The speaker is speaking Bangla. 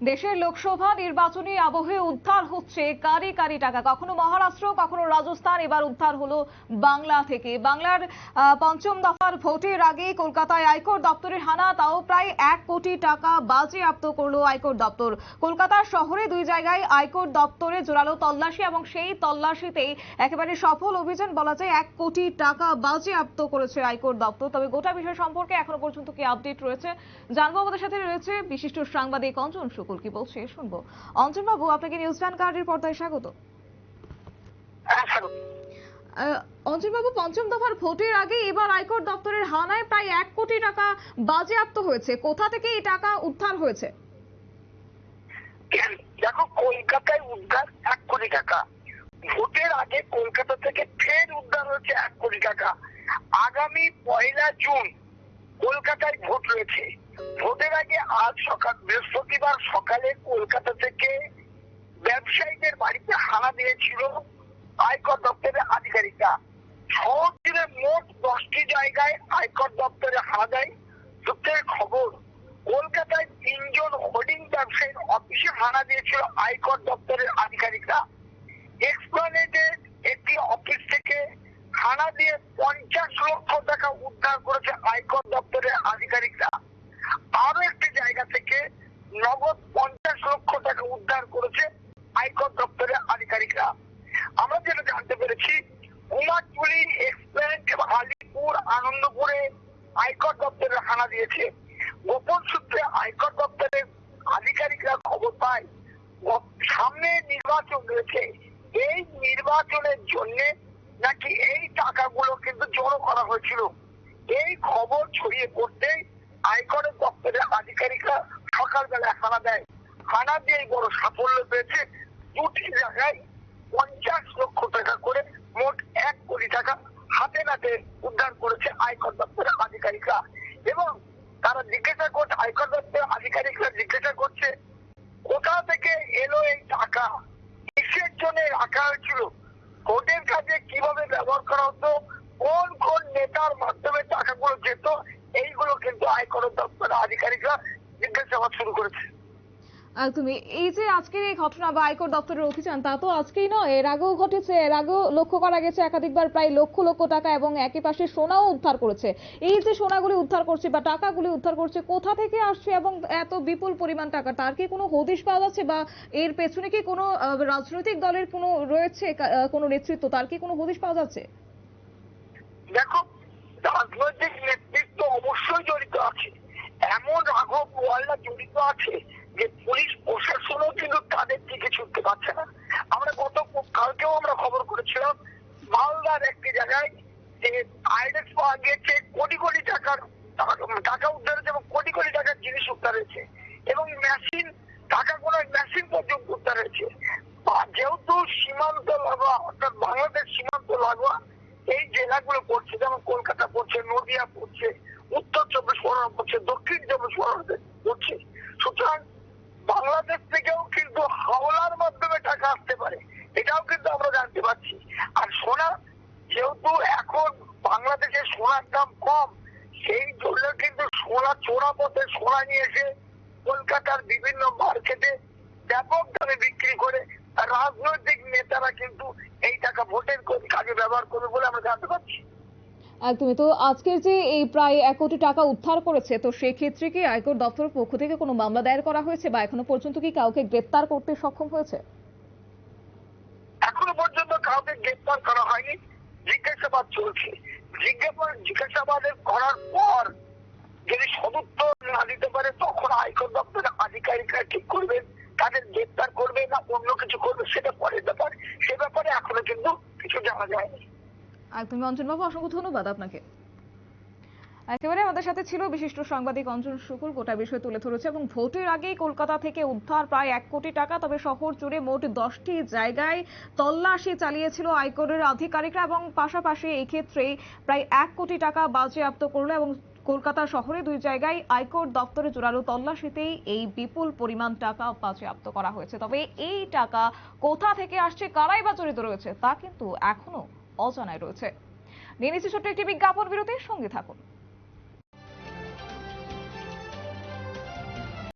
দেশের লোকসভা নির্বাচনী আবহে উদ্ধার হচ্ছে কারি কারি টাকা। কখনো মহারাষ্ট্র, কখনো রাজস্থান, এবার উদ্ধার হলো বাংলা থেকে। বাংলার পঞ্চম দফার ভোটের আগে কলকাতায় আয়কর দপ্তরের হানা, তাও প্রায় এক কোটি টাকা বাজেয়াপ্ত করল আয়কর দপ্তর। কলকাতা শহরে দুই জায়গায় আয়কর দপ্তরে জোরালো তল্লাশি এবং সেই তল্লাশিতেই একেবারে সফল অভিযান বলা যায় এক কোটি টাকা বাজেয়াপ্ত করেছে আয়কর দপ্তর। তবে গোটা বিষয় সম্পর্কে এখনও পর্যন্ত কি আপডেট রয়েছে? জানব আমাদের সাথে রয়েছে বিশিষ্ট সাংবাদিক অঞ্জন শুকুল কি বলছে? শুনব। অঞ্জন বাবু আপনাকে নিউজ ভ্যান কার্ডের পর্দায় স্বাগত। হ্যাঁ, অঞ্জন বাবু পঞ্চম দফার ভোটের আগে এবার আয়কর দপ্তরের হানায় প্রায় এক কোটি টাকা বাজেয়াপ্ত হয়েছে। কোথা থেকে এই টাকা উদ্ধার হয়েছে? দেখো কলকাতায় উদ্ধার এক কোটি টাকা। ভোটের আগে কলকাতা থেকে ফের উদ্ধার হয়েছে এক কোটি টাকা। আগামী পয়লা জুন কলকাতায় ভোট রয়েছে। ভোটের আগে আজ সকাল বৃহস্পতিবার সকালে কলকাতা থেকে ব্যবসায়ীদের বাড়িতে হানা দিয়েছিল আয়কর দপ্তরের আধিকারিকরা। শহর জুড়ে মোট দশটি জায়গায় আয়কর দপ্তরে হানা দেয়। সূত্রের খবর, কলকাতায় তিনজন হোর্ডিং ব্যবসায়ীর অফিসে হানা দিয়েছিল আয়কর দপ্তরের আধিকারিকরা। এক্সপ্লানেডে একটি অফিস থেকে হানা দিয়ে পঞ্চাশ লক্ষ টাকা উদ্ধার করেছে আয়কর দপ্তরের আধিকারিকরা। আরও একটি জায়গা থেকে নগদ পঞ্চাশ লক্ষ টাকা উদ্ধার করেছে আয়কর দপ্তরের আধিকারিকরা। আমরা যেটা জানতে পেরেছি কুমারটুলি এক্সপ্লেন এবং আলিপুর আনন্দপুরে আয়কর দপ্তরের হানা দিয়েছে। গোপন সূত্রে আয়কর দপ্তরের আধিকারিকরা খবর পায়, সামনে নির্বাচন রয়েছে। এই নির্বাচনের জন্য নাকি এই টাকাগুলো কিন্তু জড়ো করা হয়েছিল? এই খবর ছড়িয়ে পড়তে আয়করের দপ্তরের আধিকারিকরা সকালবেলা হানা দেয়। হানা দিয়ে বড় সাফল্য পেয়েছে। দুটি জায়গায় পঞ্চাশ লক্ষ টাকা করে মোট এক কোটি টাকা হাতে নাতে উদ্ধার করেছে আয়কর দপ্তরের আধিকারিকরা। এবং তারা জিজ্ঞাসা করছে আয়কর দপ্তরের আধিকারিকরা জিজ্ঞাসা করছে, কোথা থেকে এলো এই টাকা? কিসের জন্য রাখা হয়েছিল? ভোটের কাজে কীভাবে ব্যবহার করা হতো? কোন কোন নেতার মাধ্যমে টাকাগুলো যেত? এইগুলো কিন্তু আয়কর দপ্তরের আধিকারিকরা জিজ্ঞাসাবাদ শুরু করেছে। একদমই। এই যে আজকের এই ঘটনা বা আয়কর দপ্তরের অভিযান তা তো আজকেই নয় এর আগেও ঘটেছে এর আগেও লক্ষ্য করা গেছে একাধিকবার প্রায় লক্ষ লক্ষ টাকা এবং একই পাশে সোনাও উদ্ধার করেছে। এই যে সোনাগুলি উদ্ধার করছে বা টাকাগুলি উদ্ধার করছে কোথা থেকে আসছে এবং এত বিপুল পরিমাণ টাকা তার কি কোনো হদিশ পাওয়া যাচ্ছে বা এর পেছনে কি কোনো রাজনৈতিক দলের কোনো রয়েছে কোনো নেতৃত্ব তার কি কোনো হদিশ পাওয়া যাচ্ছে? দেখো রাজনৈতিক নেতৃত্ব অবশ্যই জড়িত আছে এমন রাঘব ওয়াল্লা জড়িত আছে যে পুলিশ প্রশাসনও কিন্তু তাদের দিকে ছুটতে পারছে না আমরা গত কালকেও আমরা খবর করেছিলাম মালদার একটি জায়গায় যে আইডেক্স পাওয়া গিয়েছে, কোটি কোটি টাকার টাকা- উদ্ধার হয়েছে এবং কোটি কোটি টাকার জিনিস উদ্ধার হয়েছে। এবং মেশিন টাকা গোনার মেশিন পর্যন্ত উদ্ধার হয়েছে। যেহেতু সীমান্ত লাগোয়া, অর্থাৎ বাংলাদেশ সীমান্ত লাগোয়া, এই জেলাগুলো পড়ছে, যেমন কলকাতা পড়ছে, নদিয়া পড়ছে, উত্তর চব্বিশ পরগনা পড়ছে, দক্ষিণ চব্বিশ পরগনা পড়ছে। সুতরাং বাংলাদেশ থেকেও কিন্তু হাওলার মাধ্যমে টাকা আসতে পারে। এটাও কিন্তু আমরা জানতে পারছি। আর সোনা যেহেতু এখন বাংলাদেশে সোনার দাম কম সেই জন্য কিন্তু সোনা চোরা পথে সোনা নিয়ে এসে কলকাতার বিভিন্ন মার্কেটে ব্যাপক দামে বিক্রি করে রাজনৈতিক নেতারা কিন্তু এই টাকা ভোটের কাজে ব্যবহার করবে বলে আমরা জানতে পারছি। একদমই। তো আজকের যে এই প্রায় এক কোটি টাকা উদ্ধার করেছে তো সেক্ষেত্রে কি আয়কর দপ্তরের পক্ষ থেকে কোনো মামলা দায়ের করা হয়েছে বা এখনও পর্যন্ত কি কাউকে গ্রেপ্তার করতে সক্ষম হয়েছে? এখনও পর্যন্ত কাউকে গ্রেপ্তার করা হয়নি। জিজ্ঞাসাবাদ চলছে। জিজ্ঞাসাবাদ জিজ্ঞাসাবাদের করার পর যদি সদুত্তর না দিতে পারে, তখন আয়কর দপ্তরের আধিকারিকরা ঠিক করবেন তাদের গ্রেপ্তার করবে না অন্য কিছু করবে? সেটা পরের ব্যাপার, সে ব্যাপারে এখনও কিন্তু কিছু জানা যায়নি। একদমই অঞ্জনবাবু অসংখ্য ধন্যবাদ আপনাকে। একেবারে আমাদের সাথে ছিল বিশিষ্ট সাংবাদিক অঞ্জন শুকুল গোটা বিষয় তুলে ধরেছে এবং ভোটের আগেই কলকাতা থেকে উদ্ধার প্রায় এক কোটি টাকা, তবে শহর জুড়ে মোট দশটি জায়গায় তল্লাশি চালিয়েছিল আয়করের আধিকারিকরা এবং পাশাপাশি এই ক্ষেত্রে প্রায় এক কোটি টাকা বাজেয়াপ্ত করল এবং কলকাতা শহরে দুই জায়গায় আয়কর দপ্তরে জোরালো তল্লাশিতেই এই বিপুল পরিমাণ টাকা বাজেয়াপ্ত করা হয়েছে। তবে এই টাকা কোথা থেকে আসছে, কারাই বা জড়িত রয়েছে, তা কিন্তু এখনও অজানায় রয়েছে। নিয়ে নিচ্ছি ছোট্ট একটি বিজ্ঞাপন বিরতির, সঙ্গে থাকুন।